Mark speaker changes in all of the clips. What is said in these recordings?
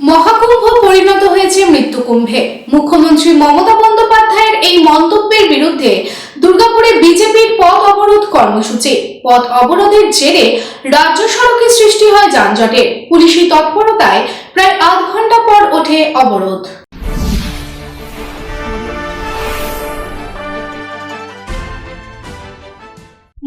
Speaker 1: মহাকুম্ভ পরিণত হয়েছে মৃত্যুকুম্ভে। মুখ্যমন্ত্রী মমতা বন্দ্যোপাধ্যায়ের এই মন্তব্যের বিরুদ্ধে দুর্গাপুরে বিজেপির পথ অবরোধ কর্মসূচি। পথ অবরোধের জেরে রাজ্য সড়কে সৃষ্টি হয় যানজটে পুলিশি তৎপরতায় প্রায় আধ ঘণ্টা পর ওঠে অবরোধ।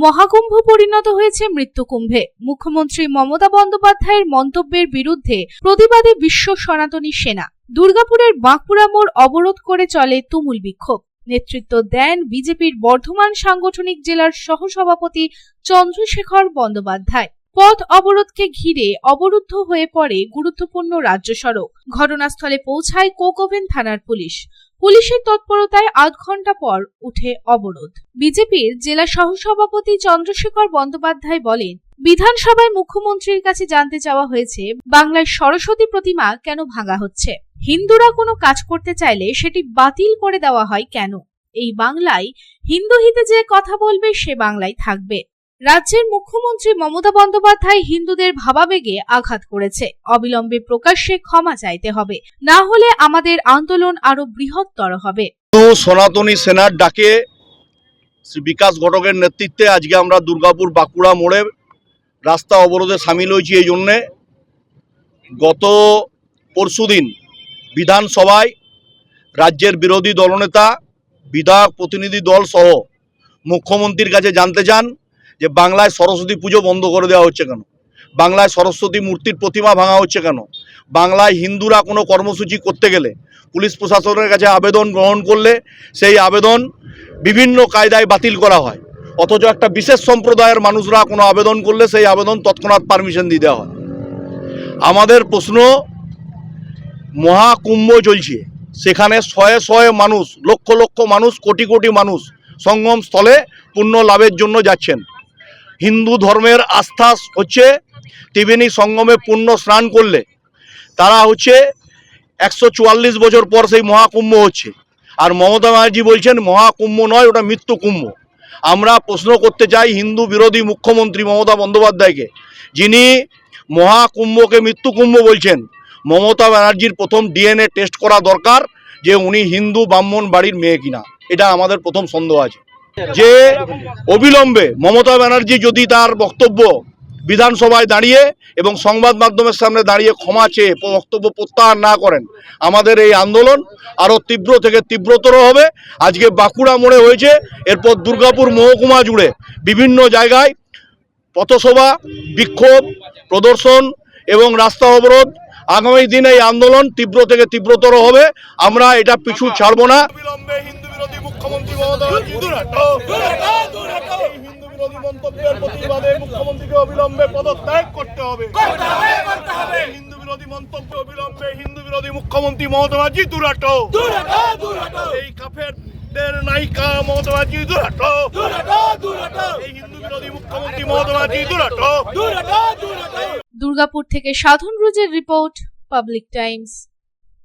Speaker 1: মহাকুম্ভ পরিণত হয়েছে মৃত্যুকুম্ভে। মুখ্যমন্ত্রী মমতা বন্দ্যোপাধ্যায়ের মন্তব্যের বিরুদ্ধে প্রতিবাদে বিশ্ব সনাতনী সেনা দুর্গাপুরের বাঁকুড়া মোড় অবরোধ করে চলে তুমুল বিক্ষোভ। নেতৃত্ব দেন বিজেপির বর্ধমান সাংগঠনিক জেলার সহসভাপতি চন্দ্রশেখর বন্দ্যোপাধ্যায়। পথ অবরোধকে ঘিরে অবরুদ্ধ হয়ে পড়ে গুরুত্বপূর্ণ রাজ্য সড়ক। ঘটনাস্থলে পৌঁছায় কোকোভেন থানার পুলিশ। পুলিশের তৎপরতায় আধ ঘণ্টা পর উঠে অবরোধ। বিজেপির জেলা সহসভাপতি চন্দ্রশেখর বন্দ্যোপাধ্যায় বলেন, বিধানসভায় মুখ্যমন্ত্রীর কাছে জানতে চাওয়া হয়েছে বাংলার সরস্বতী প্রতিমা কেন ভাঙা হচ্ছে? হিন্দুরা কোনো কাজ করতে চাইলে সেটি বাতিল করে দেওয়া হয় কেন? এই বাংলায় হিন্দু হিতে যে কথা বলবে সে বাংলায় থাকবে। রাজ্যের মুখ্যমন্ত্রী মমতা বন্দ্যোপাধ্যায় হিন্দুদের ভাবাবেগে আঘাত করেছে। অবিলম্বে প্রকাশ্যে ক্ষমা চাইতে হবে। না হলে আমাদের আন্দোলন আরও বৃহত্তর হবে।
Speaker 2: সনাতনী সেনার ডাকে শ্রী বিকাশ ঘটকের নেতৃত্বে আজকে আমরা দুর্গাপুর বাঁকুড়া মোড়ে রাস্তা অবরোধে সামিল হয়েছি এই জন্যে। গত পরশুদিন বিধানসভায় রাজ্যের বিরোধী দলনেতা, বিধায়ক প্রতিনিধি দল সহ মুখ্যমন্ত্রীর কাছে জানতে চান যে বাংলায় সরস্বতী পুজো বন্ধ করে দেওয়া হচ্ছে কেন? বাংলায় সরস্বতী মূর্তির প্রতিমা ভাঙা হচ্ছে কেন? বাংলায় হিন্দুরা কোনো কর্মসূচি করতে গেলে পুলিশ প্রশাসনের কাছে আবেদন গ্রহণ করলে সেই আবেদন বিভিন্ন কায়দায় বাতিল করা হয়। অথচ একটা বিশেষ সম্প্রদায়ের মানুষরা কোনো আবেদন করলে সেই আবেদন তৎক্ষণাৎ পারমিশন দিয়ে দেওয়া হয়। আমাদের প্রশ্ন, মহাকুম্ভ চলছে সেখানে শয়ে শয়ে মানুষ, লক্ষ লক্ষ মানুষ, কোটি কোটি মানুষ সঙ্গম স্থলে পুণ্য লাভের জন্য যাচ্ছেন। হিন্দু ধর্মের আস্থা হচ্ছে ত্রিবেণী সঙ্গমে পুণ্য স্নান করলে। তারা হচ্ছে একশো চুয়াল্লিশ বছর পর সেই মহাকুম্ভ হচ্ছে। আর মমতা ব্যানার্জি বলছেন, মহাকুম্ভ নয়, ওটা মৃত্যু কুম্ভ। আমরা প্রশ্ন করতে চাই হিন্দু বিরোধী মুখ্যমন্ত্রী মমতা বন্দ্যোপাধ্যায়কে, যিনি মহাকুম্ভকে মৃত্যু কুম্ভ বলছেন। মমতা ব্যানার্জির প্রথম ডিএনএ টেস্ট করা দরকার যে উনি হিন্দু ব্রাহ্মণ বাড়ির মেয়ে কিনা। এটা আমাদের প্রথম সন্দেহ আছে। যে অবিলম্বে মমতা ব্যানার্জি যদি তার বক্তব্য বিধানসভায় দাঁড়িয়ে এবং সংবাদ মাধ্যমের সামনে দাঁড়িয়ে ক্ষমা চেয়ে বক্তব্য প্রত্যাহার না করেন, আমাদের এই আন্দোলন আরও তীব্র থেকে তীব্রতর হবে। আজকে বাঁকুড়া মোড়ে হয়েছে, এরপর দুর্গাপুর মহকুমা জুড়ে বিভিন্ন জায়গায় পথসভা, বিক্ষোভ, প্রদর্শন এবং রাস্তা অবরোধ। আগামী দিনে এই আন্দোলন তীব্র থেকে তীব্রতর হবে। আমরা এটা পিছু ছাড়বো না। বিরোধী মুখ্যমন্ত্রী এই হিন্দু বিরোধী মন্তব্যের প্রতিবাদে মুখ্যমন্ত্রীকে অবিলম্বে পদত্যাগ করতে হবে। হিন্দু বিরোধী মন্তব্য অবিলম্বে হিন্দু বিরোধী মুখ্যমন্ত্রী এই কাফেরদের নায়িকা মমতা ব্যানার্জি এই হিন্দু বিরোধী মুখ্যমন্ত্রী মমতা ব্যানার্জি
Speaker 1: দুর্গাপুর থেকে সাধন রুজের রিপোর্ট পাবলিক টাইমস।